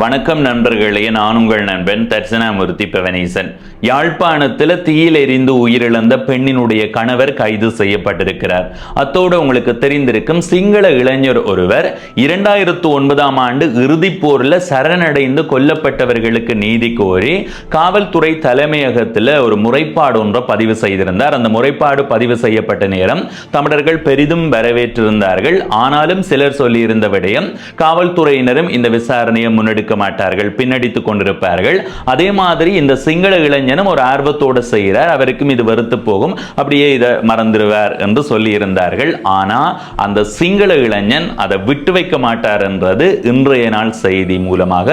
வணக்கம் நண்பர்களே நான் உங்கள் நண்பன் தர்சனாமூர்த்தி பவனேசன். யாழ்ப்பாணத்தில் தீயில் எரிந்து உயிரிழந்த பெண்ணினுடைய கணவர் கைது செய்யப்பட்டிருக்கிறார். அத்தோடு உங்களுக்கு தெரிந்திருக்கும் சிங்கள இளைஞர் ஒருவர் இரண்டாயிரத்து ஒன்பதாம் ஆண்டு இறுதிப் போரில் சரணடைந்து கொல்லப்பட்டவர்களுக்கு நீதி கோரி காவல்துறை தலைமையகத்தில் ஒரு முறைப்பாடு ஒன்றை பதிவு செய்திருந்தார். அந்த முறைப்பாடு பதிவு செய்யப்பட்ட நேரம் தமிழர்கள் பெரிதும் வரவேற்றிருந்தார்கள். ஆனாலும் சிலர் சொல்லியிருந்த விடயம் காவல்துறையினரும் இந்த விசாரணையை முன்னெடுக்க மாட்டார்கள் பின்னடித்துக் கொண்டிருப்பார்கள். அதே மாதிரி இந்த சிங்கள இளைஞனும் ஒரு ஆர்வத்தோடு செய்கிறார். அவருக்கும் இது வெறுத்து போகும். அப்படியே இதை மறந்துடுவார் என்று சொல்லி இருந்தார்கள் அந்த சிங்கள இளைஞன் அதை விட்டு வைக்க மாட்டார் என்றது இன்றைய நாள் செய்தி மூலமாக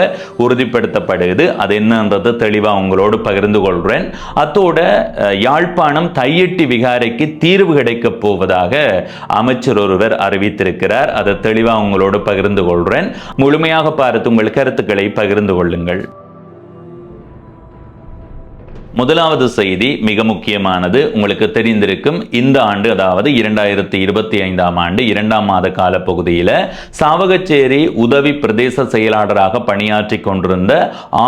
உறுதிப்படுத்தப்படுகிறது. அது என்னன்றது தெளிவா உங்களோடு பகிர்ந்து கொள்கிறேன். அத்தோட யாழ்ப்பாணம் தையெட்டி விகாரைக்கு தீர்வு கிடைக்கப் போவதாக அமைச்சர் ஒருவர் அறிவித்திருக்கிறார். அதை தெளிவாக உங்களோடு பகிர்ந்து கொள்கிறேன். முழுமையாக பார்த்து உங்கள் கருத்துக்களை பகிர்ந்து கொள்ளுங்கள். முதலாவது செய்தி மிக முக்கியமானது. உங்களுக்கு தெரிந்திருக்கும் இந்த ஆண்டு அதாவது இரண்டாயிரத்தி இருபத்தி ஐந்தாம் ஆண்டு இரண்டாம் மாத காலப்பகுதியில் சாவகச்சேரி உதவி பிரதேச செயலாளராக பணியாற்றி கொண்டிருந்த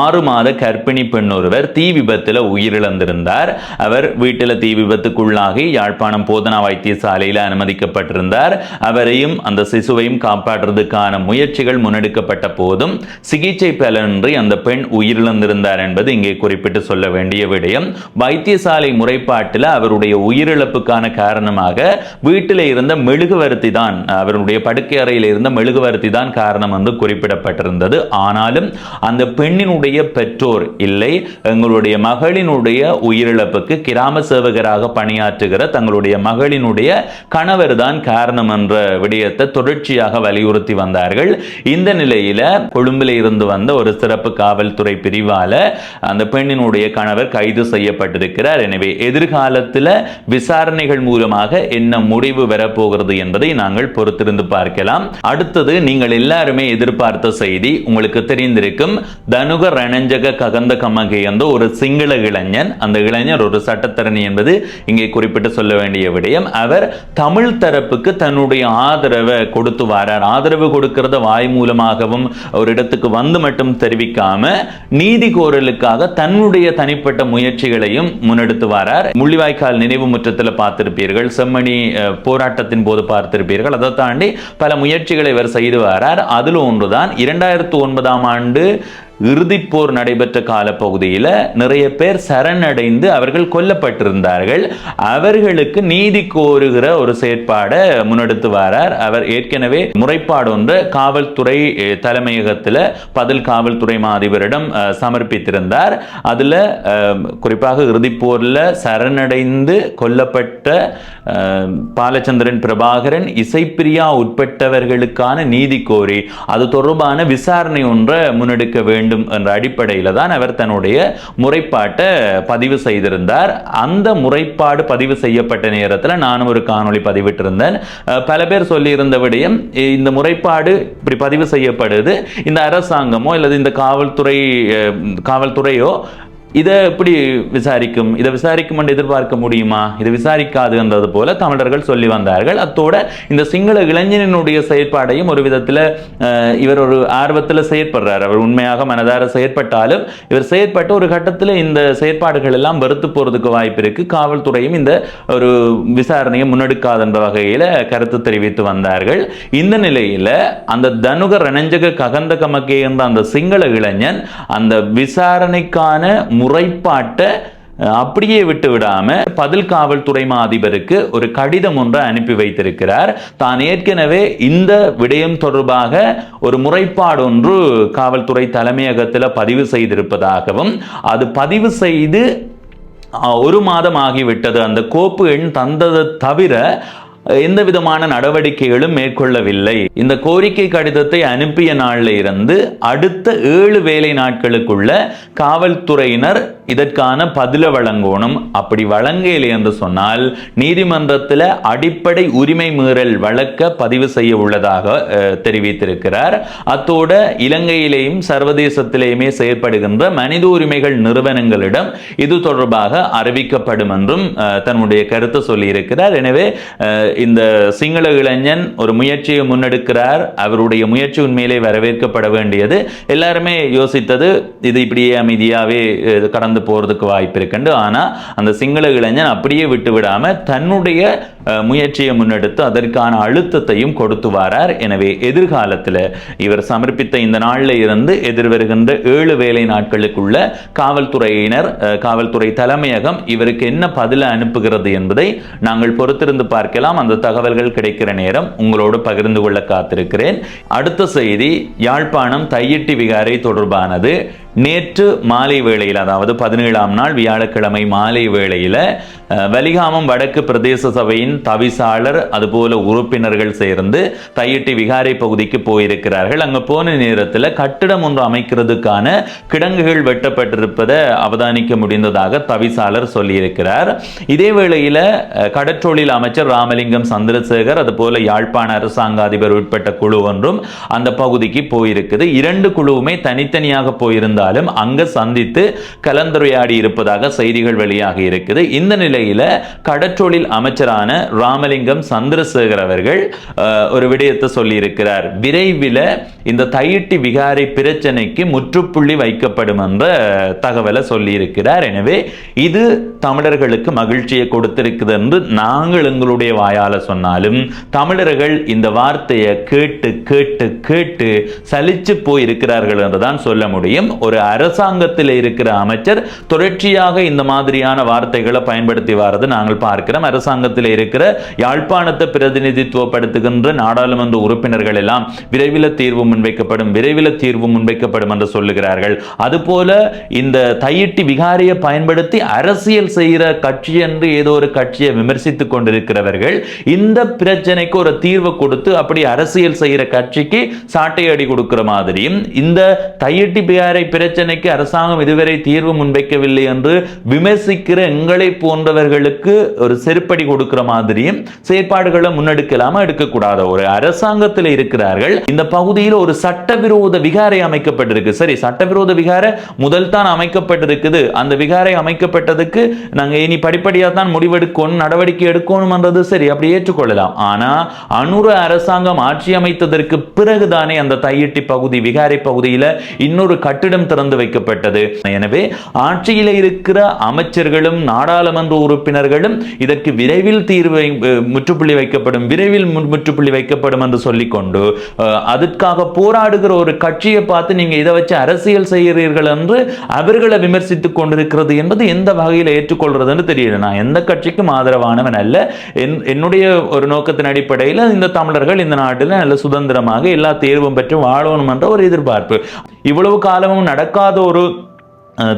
ஆறு மாத கர்ப்பிணி பெண் ஒருவர் தீ விபத்தில் உயிரிழந்திருந்தார். அவர் வீட்டில் தீ விபத்துக்குள்ளாகி யாழ்ப்பாணம் போதனா வைத்தியசாலையில் அனுமதிக்கப்பட்டிருந்தார். அவரையும் அந்த சிசுவையும் காப்பாற்றுறதுக்கான முயற்சிகள் முன்னெடுக்கப்பட்ட போதும் சிகிச்சை பலனின்றி அந்த பெண் உயிரிழந்திருந்தார் என்பது இங்கே குறிப்பிட்டு சொல்ல வேண்டிய விடயம் வைத்தியசாலை முறைப்பாட்டில் அவருடைய உயிரிழப்புக்கான காரணமாக வீட்டில் இருந்த மெழுகுவர்த்தி தான் அவருடைய படுக்கை அறையில் இருந்த மெழுகுவர்த்தி தான் காரணம் வந்து குறிப்பிடப்பட்டிருந்தது. ஆனாலும் அந்த பெண்ணினுடைய பெற்றோர் இல்லை. எங்களுடைய மகளினுடைய உயிரிழப்புக்கு கிராம சேவகராக பணியாற்றுகிற தங்களுடைய மகளினுடைய கணவர் தான் காரணம் என்ற விடயத்தை தொடர்ச்சியாக வலியுறுத்தி வந்தார்கள். இந்த நிலையில கொழும்பில் இருந்து வந்த ஒரு சிறப்பு காவல்துறை பிரிவால அந்த பெண்ணினுடைய கணவர் கைது கைது செய்யப்பட்டிருக்கிறார். எனவே எதிர்காலத்தில் விசாரணைகள் மூலமாக என்ன முடிவு வரப்போகிறது என்பதை நாங்கள் பொறுத்திருந்து பார்க்கலாம். அடுத்தது நீங்கள் எல்லாருமே எதிர்பார்த்த செய்தி உங்களுக்கு தெரிந்திருக்கும். தனுக ரணஞ்சக ககந்த கமகை என்ற ஒரு சிங்கள இளைஞன் அந்த இளைஞர் ஒரு சட்டத்தரணி என்பது இங்கே குறிப்பிட்டு சொல்ல வேண்டிய விடயம். அவர் தமிழ் தரப்புக்கு தன்னுடைய ஆதரவை கொடுத்து வரார். ஆதரவு கொடுக்கிறத வாய் மூலமாகவும் ஒரு இடத்துக்கு வந்து மட்டும் தெரிவிக்காம நீதி கோரலுக்காக தன்னுடைய தனிப்பட்ட முயற்சிகளையும் முன்னெடுத்து வரார். முள்ளிவாய்க்கால் நினைவு முற்றத்தில் பார்த்திருப்பீர்கள். செம்மணி போராட்டத்தின் போது பார்த்திருப்பீர்கள். அதை தாண்டி பல முயற்சிகளை இவர் செய்து வரார். அதில் ஒன்றுதான். இரண்டாயிரத்து ஒன்பதாம் ஆண்டு இறுதிப்போர் நடைபெற்ற காலப்பகுதியில் நிறைய பேர் சரணடைந்து அவர்கள் கொல்லப்பட்டிருந்தார்கள். அவர்களுக்கு நீதி கோருகிற ஒரு செயற்பாடை முன்னெடுத்து வரார். அவர் ஏற்கனவே முறைப்பாடு ஒன்று காவல்துறை தலைமையகத்தில் பதில் காவல்துறை மாதிபரிடம் அஹ், சமர்ப்பித்திருந்தார். அதில் குறிப்பாக இறுதிப்போரில் சரணடைந்து கொல்லப்பட்ட பாலச்சந்திரன் பிரபாகரன் இசைப்பிரியா உட்பட்டவர்களுக்கான நீதி கோரி அது தொடர்பான விசாரணை ஒன்றை முன்னெடுக்க வேண்டும். என்ற அடிப்படையில் தான் அவர் தன்னுடைய முறைப்பாட்டை பதிவு செய்திருந்தார். அந்த முறைப்பாடு பதிவு செய்யப்பட்ட நேரத்தில் நானும் ஒரு காணொளி பதிவிட்டிருந்தேன். பல பேர் சொல்லியிருந்த விடயம் இந்த முறைப்பாடு இப்படி பதிவு செய்யப்படுது. இந்த அரசாங்கமோ அல்லது இந்த காவல்துறை காவல்துறையோ இதை எப்படி விசாரிக்கும்? இதை விசாரிக்கும் என்று எதிர்பார்க்க முடியுமா? இது விசாரிக்காதுன்றது போல தமிழர்கள் சொல்லி வந்தார்கள். அத்தோட இந்த சிங்கள இளைஞனினுடைய செயற்பாடையும் ஒரு விதத்தில் இவர் ஒரு ஆர்வத்தில் செயற்படுறார். அவர் உண்மையாக மனதார செயற்பட்டாலும் இவர் செயற்பட்ட ஒரு கட்டத்தில் இந்த செயற்பாடுகள் எல்லாம் வெறுத்து போறதுக்கு வாய்ப்பு இருக்கு. காவல்துறையும் இந்த ஒரு விசாரணையை முன்னெடுக்காதுன்ற வகையில் கருத்து தெரிவித்து வந்தார்கள். இந்த நிலையில அந்த தனுக ரணஞ்சக ககந்த கமக்கே என்ற அந்த சிங்கள இளைஞன் அந்த விசாரணைக்கான முறைப்பாட்டை அப்படியே விட்டு விடாம பதில் காவல்துறை மா அதிபருக்கு ஒரு கடிதம் ஒன்றை அனுப்பி வைத்திருக்கிறார். தான் ஏற்கனவே இந்த விடயம் தொடர்பாக ஒரு முறைப்பாடு ஒன்று காவல்துறை தலைமையகத்தில் பதிவு செய்திருப்பதாகவும் அது பதிவு செய்து ஒரு மாதம் ஆகிவிட்டது. அந்த கோப்பு எண் தந்ததை தவிர எந்த விதமான நடவடிக்கைகளும் மேற்கொள்ளவில்லை. இந்த கோரிக்கை கடிதத்தை அனுப்பிய நாளில் இருந்து அடுத்த ஏழு வேலை நாட்களுக்குள்ள காவல்துறையினர் இதற்கான பதில வழங்கணும். அப்படி வழங்கலை என்று சொன்னால் நீதிமன்றத்தில் அடிப்படை உரிமை மீறல் வழக்க பதிவு செய்ய உள்ளதாக தெரிவித்திருக்கிறார். அத்தோட இலங்கையிலேயும் சர்வதேசத்திலேயுமே செயற்படுகின்ற மனித உரிமைகள் நிறுவனங்களிடம் இது தொடர்பாக அறிவிக்கப்படும் என்றும் அஹ், தன்னுடைய கருத்தை சொல்லியிருக்கிறார். எனவே இந்த சிங்கள இளைஞன் ஒரு முயற்சியை முன்னெடுக்கிறார். அவருடைய முயற்சி உண்மையிலே வரவேற்கப்பட வேண்டியது. எல்லாருமே யோசித்தது இது இப்படியே அமைதியாகவே கடந்து போகிறதுக்கு வாய்ப்பு இருக்குண்டு. ஆனால் அந்த சிங்கள இளைஞன் அப்படியே விட்டு விடாமல் தன்னுடைய முயற்சியை முன்னெடுத்து அதற்கான அழுத்தத்தையும் கொடுத்து வாரார். எனவே எதிர்காலத்தில் இவர் சமர்ப்பித்த இந்த நாளில் இருந்து எதிர்வருகின்ற ஏழு வேலை நாட்களுக்குள்ள காவல்துறையினர் காவல்துறை தலைமையகம் இவருக்கு என்ன பதிலை அனுப்புகிறது என்பதை நாங்கள் பொறுத்திருந்து பார்க்கலாம். அந்த தகவல்கள் கிடைக்கிற நேரம் உங்களோடு பகிர்ந்து கொள்ள காத்திருக்கிறேன். அடுத்த செய்தி யாழ்ப்பாணம் தையிட்டி விகாரை தொடர்பானது. நேற்று மாலை வேளையில் அதாவது பதினேழாம் நாள் வியாழக்கிழமை மாலை வேளையில் வலிகாமம் வடக்கு பிரதேச சபையின் தவிசாளர் அதுபோல உறுப்பினர்கள் சேர்ந்து தையிட்டி விகாரை பகுதிக்கு போயிருக்கிறார்கள். அங்கே போன நேரத்தில் கட்டிடம் ஒன்று அமைக்கிறதுக்கான கிடங்குகள் வெட்டப்பட்டிருப்பதை அவதானிக்க முடிந்ததாக தவிசாளர் சொல்லியிருக்கிறார். இதே வேளையில் கடற்றொழில் அமைச்சர் ராமலிங்கம் சந்திரசேகர் அதுபோல யாழ்ப்பாண அரசாங்க அதிபர் உட்பட்ட குழு ஒன்றும் அந்த பகுதிக்கு போயிருக்குது. இரண்டு குழுவுமே தனித்தனியாக போயிருந்தார் இருந்தாலும் அங்க சந்தித்து கலந்துரையாடி இருப்பதாக செய்திகள் வெளியாகி இருக்குது. இந்த நிலையில கடற்றொழில் அமைச்சரான ராமலிங்கம் சந்திரசேகர் அவர்கள் ஒரு விடயத்தை சொல்லியிருக்கிறார். விரைவில் இந்த தையிட்டி விகாரை பிரச்சனைக்கு முற்றுப்புள்ளி வைக்கப்படும் என்ற தகவலை சொல்லியிருக்கிறார். எனவே இது தமிழர்களுக்கு மகிழ்ச்சியை கொடுத்திருக்குது என்று நாங்கள் எங்களுடைய வாயால சொன்னாலும் தமிழர்கள் இந்த வார்த்தையை கேட்டு கேட்டு கேட்டு சலிச்சு போயிருக்கிறார்கள் என்றுதான் சொல்ல முடியும். ஒரு அரசாங்கத்தில் இருக்கிற அமைச்சர் தொடர்ச்சியாக இந்த மாதிரியான வார்த்தைகளை பயன்படுத்தி வரது நாங்கள் பார்க்கிறோம். அரசாங்கத்தில் இருக்கிற யாழ்ப்பாணத்தை பிரதிநிதித்துவப்படுத்துகின்ற நாடாளுமன்ற உறுப்பினர்கள் எல்லாம் விரைவில் தீர்வு முன்வைக்கப்படும் விரைவில் தீர்வு முன்வைக்கப்படும் என்று சொல்லுகிறார்கள். அதுபோல இந்த தையிட்டி விகாரியை பயன்படுத்தி அரசியல் செய்கிற கட்சி என்று ஏதோ ஒரு கட்சியை விமர்சித்துக் கொண்டிருக்கிறவர்கள் இந்த பிரச்சனைக்கு ஒரு தீர்வு கொடுத்து அப்படி அரசியல் செய்கிற கட்சிக்கு சாட்டை அடி கொடுக்கிற மாதிரியும் இந்த தையிட்டி விகாரை பிரச்சனைக்கு அரசாங்கம் இதுவரை தீர்வு முன்வைக்கவில்லை என்று விமர்சிக்கிற எங்களை போன்றவர்களுக்கு ஒரு செருப்படி கொடுக்கிற மாதிரியும் செயற்பாடுகளை முன்னெடுக்கலாம எடுக்கக்கூடாத? ஒரு அரசாங்கத்தில் இருக்கிறார்கள். இந்த பகுதியில் ஒரு சட்டவிரோத விகாரை அமைக்கப்பட்டிருக்கு. சரி சட்டவிரோத விகார முதல் தான் அமைக்கப்பட்டிருக்குது. அந்த விகாரை அமைக்கப்பட்டதுக்கு நாங்க இனி படிப்படியாக தான் முடிவெடுக்கணும் நடவடிக்கை எடுக்கணும்ன்றது சரி அப்படி ஏற்றுக்கொள்ளலாம். ஆனா அனுர அரசாங்கம் ஆட்சி அமைத்ததற்கு பிறகுதானே அந்த தையிட்டி பகுதி விகாரை பகுதியில் இன்னொரு கட்டிடம் திறந்து வைக்கப்பட்டது. எனவே ஆட்சியில் இருக்கிற அமைச்சர்களும் நாடாளுமன்ற உறுப்பினர்களும் இதற்கு விரைவில் தீர்வை முற்றுப்புள்ளி வைக்கப்படும் விரைவில் முற்றுப்புள்ளி வைக்கப்படும் என்று சொல்லிக்கொண்டு அதற்காக போராடுகிற ஒரு கட்சியை பார்த்து நீங்க இதை வச்சு அரசியல் செய்கிறீர்கள் என்று அவர்களை விமர்சித்துக் கொண்டிருக்கிறது என்பது எந்த வகையில் ஏற்றுக்கொள்றதுன்னு தெரியல. நான் எந்த கட்சிக்கும் ஆதரவானவன் அல்ல. என்னுடைய ஒரு நோக்கத்தின் அடிப்படையில் இந்த தமிழர்கள் இந்த நாட்டில் நல்ல சுதந்திரமாக எல்லா தேர்வும் பெற்று வாழணும் என்ற ஒரு எதிர்பார்ப்பு. இவ்வளவு காலமும் நட நடக்காத ஒரு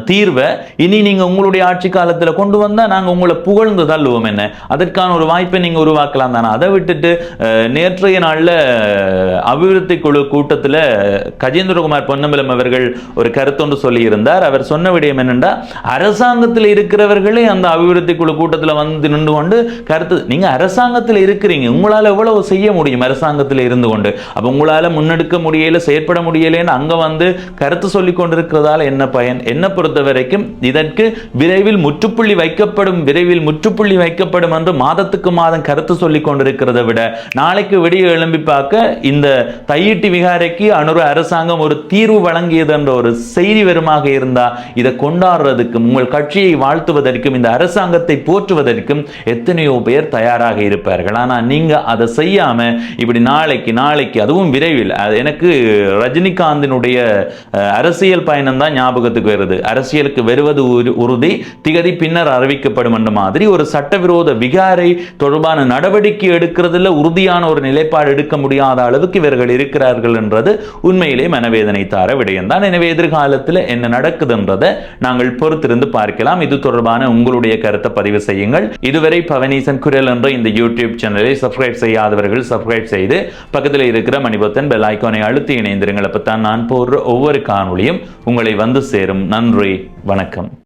தீர்வை இனி நீங்க உங்களுடைய ஆட்சி காலத்துல கொண்டு வந்தா நாங்க உங்களை புகழ்ந்து தள்ளுவோம் என்ன? அதற்கான ஒரு வாய்ப்பை நீங்க உருவாக்கலாம் தானே. அதை விட்டுட்டு நேற்றைய நாள்ல அபிவிருத்தி குழு கூட்டத்துல கஜேந்திரகுமார் பொன்னம்பலம் அவர்கள் ஒரு கருத்தொன்று சொல்லியிருந்தார். அவர் சொன்ன விடயம் என்னென்றா அரசாங்கத்தில் இருக்கிறவர்களே அந்த அபிவிருத்தி குழு கூட்டத்துல வந்து நின்று கொண்டு கருத்து நீங்க அரசாங்கத்தில் இருக்கிறீங்க. உங்களால எவ்வளவு செய்ய முடியும் அரசாங்கத்தில் இருந்து கொண்டு? அப்ப உங்களால முன்னெடுக்க முடியல செயற்பட முடியலன்னு அங்க வந்து கருத்து சொல்லி கொண்டிருக்கிறதால என்ன பயன்? என்ன பொறுத்த வரைக்கும் இதற்கு விரைவில் முற்றுப்புள்ளி வைக்கப்படும் விரைவில் முற்றுப்புள்ளி வைக்கப்படும் என்று மாதத்துக்கு மாதம் கருத்து சொல்லிக் கொண்டிருக்கிறதை விட நாளைக்கு விடிய எழும்பி பார்க்க இந்த தையிட்டி விகாரைக்கு அனுரு அரசாங்கம் ஒரு தீர்வு வழங்கியது என்ற ஒரு செய்தி வருமாக இருந்தா இதை கொண்டாடுறதுக்கும் உங்கள் கட்சியை வாழ்த்துவதற்கும் இந்த அரசாங்கத்தை போற்றுவதற்கும் எத்தனையோ பேர் தயாராக இருப்பார்கள். ஆனா நீங்க அதை செய்யாம இப்படி நாளைக்கு நாளைக்கு அதுவும் விரைவில் அது எனக்கு ரஜினிகாந்தினுடைய அரசியல் பயணம் தான் ஞாபகத்துக்கு வருது. அரசியலுக்கு வருவது உறுதி திகதி பின்னர் அறிவிக்கப்படும் என்ற மாதிரி ஒரு சட்டவிரோத விகாரை தொடர்பான நடவடிக்கை எடுக்கிறதுல உறுதியான ஒரு நிலைப்பாடு எடுக்க முடியாத அளவுக்கு இவர்கள் இருக்கிறார்கள் என்றது உண்மையிலே மனவேதனை தார விடயம்தான் எனவே எதிர்காலத்தில் என்ன நடக்குதுன்றதை நாங்கள் பொறுத்திருந்து பார்க்கலாம். இது தொடர்பான உங்களுடைய கருத்தை பதிவு செய்யுங்கள். இதுவரை பவனீசன் குரல் என்ற இந்த யூடியூப் சேனலை சப்ஸ்கிரைப் செய்யாதவர்கள் சப்ஸ்கிரைப் செய்து பக்கத்தில் இருக்கிற மணிபத்தன் பெல் ஐக்கானை அழுத்தி இணைந்திருங்கள். அப்பத்தான் நான் போடுற ஒவ்வொரு காணொளியும் உங்களை வந்து சேரும். நன்றி வணக்கம்.